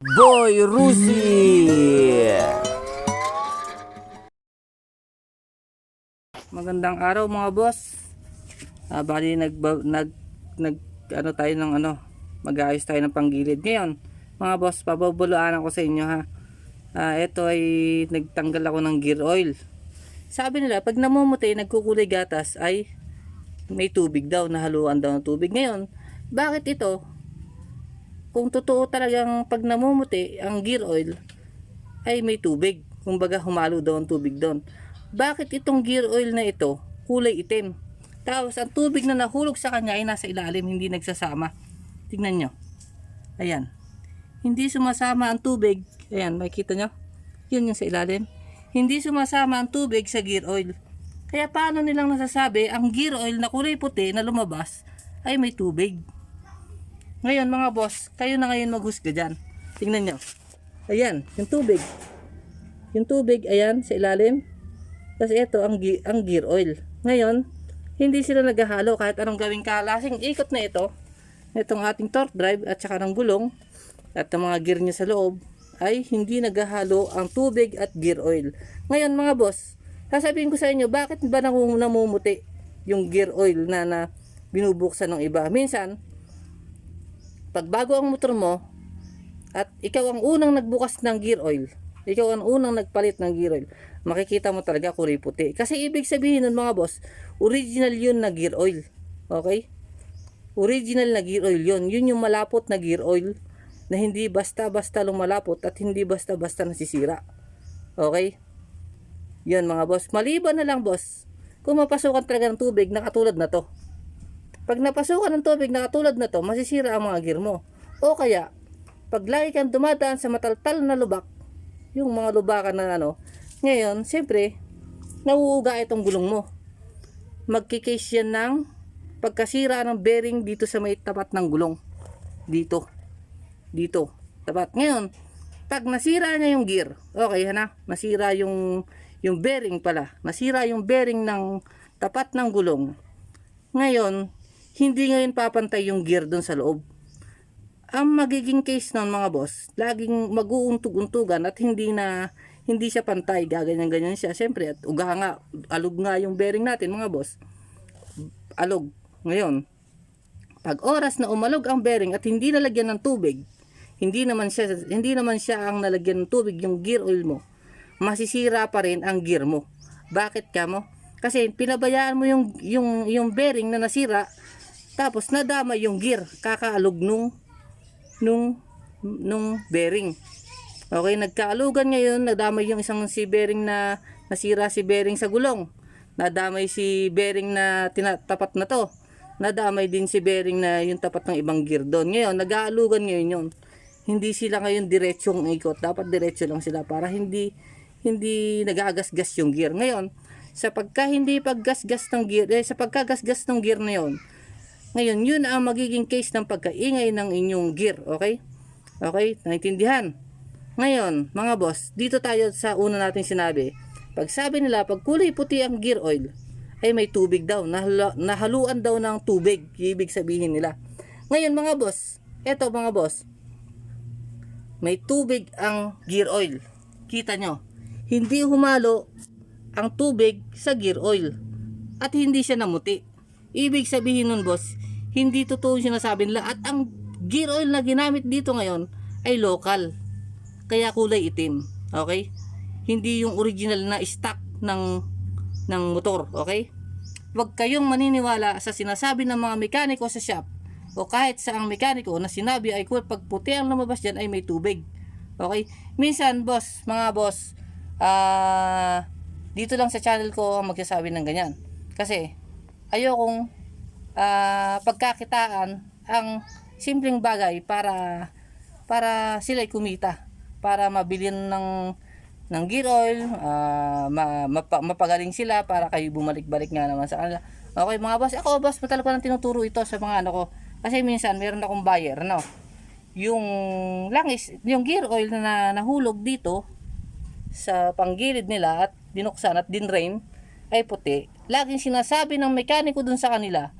Boy Rusi! Magandang araw mga boss. Ah, bali nag nag nag ano tayo ng ano, mag-aayos tayo ng panggilid ngayon. Mga boss, pababuluan ako sa inyo ha. Ah, ito ay nagtanggal ako ng gear oil. Sabi nila, pag namumuti, nagkukulay gatas ay may tubig daw, nahaluan daw ng tubig. Ngayon, bakit ito? Kung totoo talagang pag namumuti ang gear oil ay may tubig. Kumbaga humalo daw ang tubig doon. Bakit itong gear oil na ito kulay itim? Tapos ang tubig na nahulog sa kanya ay nasa ilalim, hindi nagsasama. Tingnan nyo. Ayan. Hindi sumasama ang tubig. Ayan, makikita nyo? Yun yung sa ilalim. Hindi sumasama ang tubig sa gear oil. Kaya paano nilang nasasabi ang gear oil na kulay puti na lumabas ay may tubig? Ngayon mga boss, kayo na ngayon maghusga dyan. Tingnan nyo. Ayan, yung tubig. Yung tubig, ayan, sa ilalim. Tapos ito, ang, ang gear oil. Ngayon, hindi sila naghahalo kahit anong gawing kalasing ikot na ito. Itong ating torque drive at saka ng gulong at ang mga gear niya sa loob ay hindi naghahalo ang tubig at gear oil. Ngayon mga boss, sasabihin ko sa inyo, bakit ba namumuti yung gear oil na, na binubuksan ng iba? Minsan, pag bago ang motor mo at ikaw ang unang nagbukas ng gear oil, ikaw ang unang nagpalit ng gear oil, makikita mo talaga kulay puti. Kasi ibig sabihin nun mga boss, original yun na gear oil. Okay? Original na gear oil yun. Yun yung malapot na gear oil na hindi basta-basta lumalapot at hindi basta-basta nasisira. Okay? Yun mga boss. Maliban na lang boss, kung mapasukan talaga ng tubig na katulad na to. Pag napasukan ng tubig na katulad na to, masisira ang mga gear mo. O kaya, pag lagi kang dumadaan sa mataltal na lubak, yung mga lubakan na ano, ngayon, siyempre, nauuga itong gulong mo. Magkikase yan ng pagkasira ng bearing dito sa may tapat ng gulong. Dito. Dito. Tapat. Ngayon, pag nasira niya yung gear, okay na, nasira yung yung bearing pala, nasira yung bearing ng tapat ng gulong. Ngayon, hindi ngayon papantay yung gear doon sa loob. Ang magiging case nun mga boss, laging mag-uuntog-untugan at hindi na hindi siya pantay, gaganyan-ganyan siya. Siyempre, at uga nga, alog nga yung bearing natin mga boss. Alog. Ngayon, pag oras na umalog ang bearing at hindi nalagyan ng tubig, hindi naman siya hindi naman siya ang nalagyan ng tubig yung gear oil mo. Masisira pa rin ang gear mo. Bakit ka mo? Kasi pinabayaan mo yung yung yung bearing na nasira tapos nadama yung gear kakaalog nung nung nung bearing. Okay, nagkaalugan ngayon, nadamay yung isang si bearing na nasira si bearing sa gulong. Nadamay si bearing na tinatapat na to. Nadamay din si bearing na yung tapat ng ibang gear doon. Ngayon, nag-aalugan ngayon yun. Hindi sila ngayon diretsong ikot. Dapat diretso lang sila para hindi hindi nagagasgas yung gear. Ngayon, sa pagka hindi paggasgas ng gear, eh, sa pagkagasgas ng gear na yun, ngayon, yun ang magiging case ng pagkaingay ng inyong gear. Okay? Okay? Naintindihan? Ngayon, mga boss, dito tayo sa una nating sinabi. Pag sabi nila, pag kulay puti ang gear oil, ay may tubig daw. Nahaluan daw ng tubig. Ibig sabihin nila. Ngayon, mga boss, eto mga boss, may tubig ang gear oil. Kita nyo, hindi humalo ang tubig sa gear oil. At hindi siya namuti. Ibig sabihin nun boss, hindi totoo yung sinasabi nila. At ang gear oil na ginamit dito ngayon ay local. Kaya kulay itim. Okay? Hindi yung original na stock ng ng motor. Okay? Huwag kayong maniniwala sa sinasabi ng mga mekaniko sa shop o kahit sa ang mekaniko na sinabi ay kung pag puti ang lumabas dyan ay may tubig. Okay? Minsan, boss, mga boss, ah dito lang sa channel ko ang magsasabi ng ganyan. Kasi, ayokong ah pagkakitaan ang simpleng bagay para para sila kumita para mabilin ng ng gear oil ah, ma, mapa- mapagaling sila para kayo bumalik-balik nga naman sa kanila. Okay mga boss ako boss matagal ko nang tinuturo ito sa mga ano ko kasi minsan meron akong buyer no yung langis yung gear oil na nahulog dito sa panggilid nila at dinuksan at dinrain ay puti. Laging sinasabi ng mekaniko dun sa kanila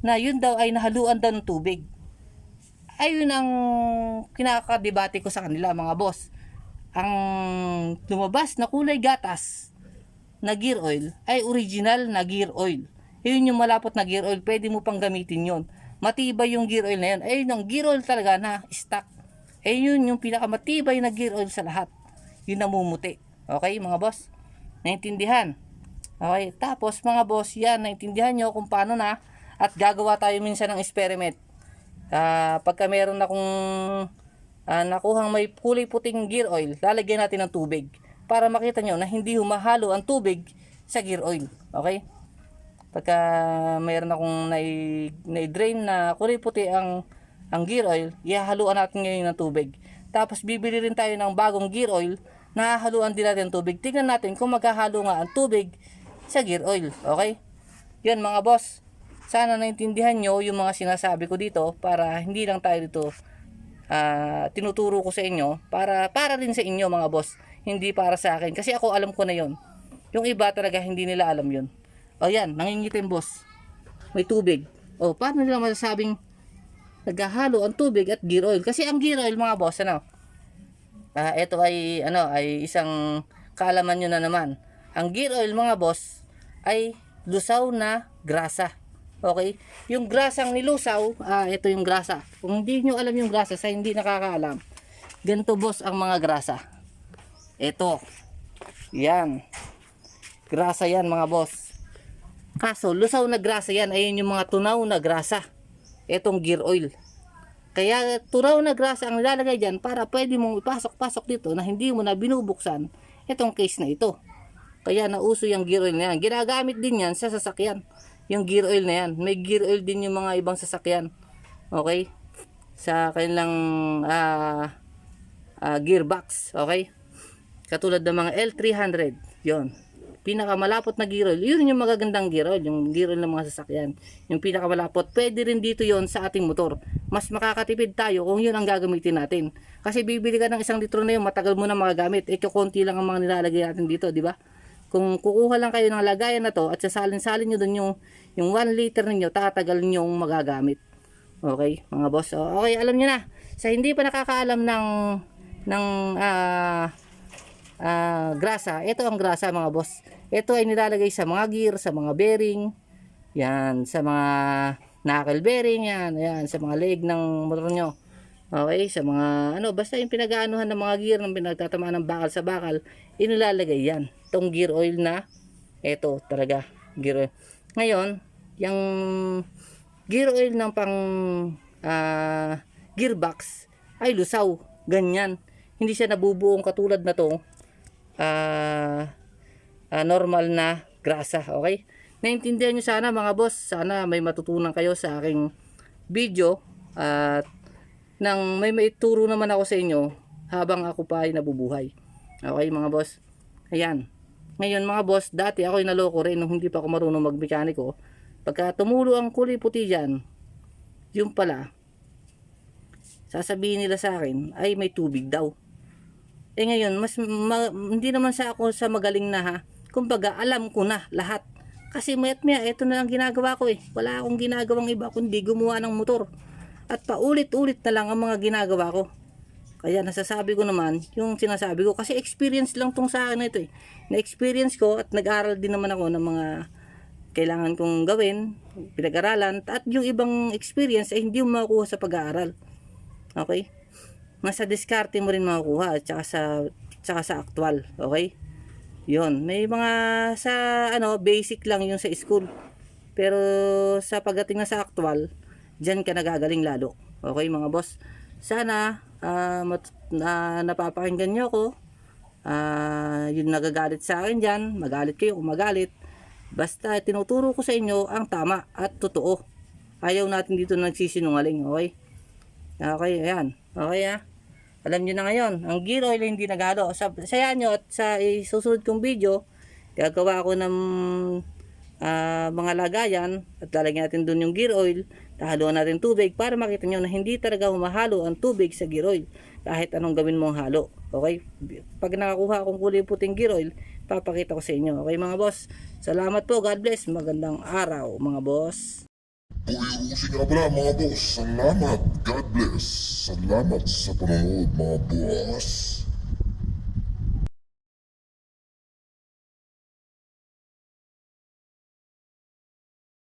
na yun daw ay nahaluan daw ng tubig. Ayun ang kinakadebate ko sa kanila mga boss. Ang lumabas na kulay gatas na gear oil ay original na gear oil. Yun yung malapot na gear oil, pwede mo pang gamitin yon. Matibay yung gear oil na yun. Ayun ang gear oil talaga na stock. Ayun yung pinakamatibay na gear oil sa lahat. Yun namumuti. Okay mga boss? Naintindihan? Okay, tapos mga boss, yan, naintindihan nyo kung paano na at gagawa tayo minsan ng experiment. Ah, pagka meron akong ah, nakuhang may kulay puting gear oil, lalagyan natin ng tubig para makita nyo na hindi humahalo ang tubig sa gear oil. Okay? Pagka mayroon akong nai-drain na kulay puti ang ang gear oil, ihahaluan natin ngayon ng tubig. Tapos bibili rin tayo ng bagong gear oil na hahaluan din natin ng tubig. Tingnan natin kung maghahalo nga ang tubig sa gear oil. Okay? Yun mga boss. Sana naintindihan nyo yung mga sinasabi ko dito para hindi lang tayo dito ah, tinuturo ko sa inyo para para din sa inyo mga boss. Hindi para sa akin. Kasi ako alam ko na yon. Yung iba talaga hindi nila alam yon. O yan, nangingitim boss. May tubig. O paano nila masasabing naghahalo ang tubig at gear oil? Kasi ang gear oil mga boss, ano? Ah, ito ay ano ay isang kaalaman nyo na naman. Ang gear oil mga boss ay lusaw na grasa. Okay? Yung grasang nilusaw, ah, ito yung grasa. Kung hindi nyo alam yung grasa, sa hindi nakakaalam, ganito boss ang mga grasa. Ito. Yan. Grasa yan mga boss. Kaso, lusaw na grasa yan. Ayun yung mga tunaw na grasa. Itong gear oil. Kaya tunaw na grasa ang nilalagay dyan para pwede mong ipasok-pasok dito na hindi mo na binubuksan itong case na ito. Kaya nauso yung gear oil na yan. Ginagamit din yan sa sasakyan. Yung gear oil na yan. May gear oil din yung mga ibang sasakyan. Okay? Sa kanilang ah ah, gearbox. Okay? Katulad ng mga L300. Yon. Pinakamalapot na gear oil. Yun yung magagandang gear oil. Yung gear oil ng mga sasakyan. Yung pinakamalapot. Pwede rin dito yon sa ating motor. Mas makakatipid tayo kung yun ang gagamitin natin. Kasi bibili ka ng isang litro na yun, matagal mo na magagamit. Eh, konti lang ang mga nilalagay natin dito, di ba? Kung kukuha lang kayo ng lagayan na to at sasalin-salin nyo dun yung, yung 1 liter ninyo, tatagal nyo magagamit. Okay, mga boss. Okay, alam nyo na. Sa hindi pa nakakaalam ng ng ah ah, grasa, ito ang grasa mga boss. Ito ay nilalagay sa mga gear, sa mga bearing, yan, sa mga knuckle bearing, yan, yan, sa mga leg ng motor nyo. Okay, sa mga, ano, basta yung pinag-aanuhan ng mga gear ng pinagtatamaan ng bakal sa bakal, inilalagay yan. Itong gear oil na, ito talaga, gear oil. Ngayon, yung gear oil ng pang ah, gearbox ay lusaw, ganyan. Hindi siya nabubuong katulad na to, ah, ah, normal na grasa, okay? Naintindihan nyo sana mga boss, sana may matutunan kayo sa aking video at nang may maituro naman ako sa inyo habang ako pa ay nabubuhay. Okay mga boss? Ayan. Ngayon mga boss, dati ako naloko rin nung hindi pa ako marunong magmekaniko. Pagka tumulo ang kulay puti dyan, yung pala, sasabihin nila sa akin, ay may tubig daw. Eh ngayon, mas ma- hindi naman sa ako sa magaling na ha. Kumbaga, alam ko na lahat. Kasi mayat maya, ito na lang ginagawa ko eh. Wala akong ginagawang iba kundi gumawa ng motor. At paulit-ulit na lang ang mga ginagawa ko. Kaya nasasabi ko naman, yung sinasabi ko, kasi experience lang tong sa akin ito eh. Na-experience ko at nag-aral din naman ako ng mga kailangan kong gawin, pinag-aralan, at yung ibang experience ay hindi mo makukuha sa pag-aaral. Okay? Nasa diskarte mo rin makukuha at saka sa, saka sa actual. Okay? Yun. May mga sa ano, basic lang yung sa school. Pero sa pagdating na sa actual, dyan ka nagagaling lalo. Okay mga boss? Sana ah, mat- na napapakinggan nyo ako. Ah, yung nagagalit sa akin dyan, magalit kayo kung magalit. Basta tinuturo ko sa inyo ang tama at totoo. Ayaw natin dito nagsisinungaling, okay? Okay, ayan. Okay ah. Alam nyo na ngayon, ang gear oil hindi nagalo. Sa, sayan nyo at sa isusunod kong video, gagawa ako ng ah, mga lagayan at lalagyan natin dun yung gear oil. Tahaluan natin tubig para makita nyo na hindi talaga humahalo ang tubig sa gear. Kahit anong gawin mong halo. Okay? Pag nakakuha akong kulay puting gear papakita ko sa inyo. Okay mga boss? Salamat po. God bless. Magandang araw mga boss. Buyusin nga pala mga boss. Salamat. God bless. Salamat sa panonood mga boss.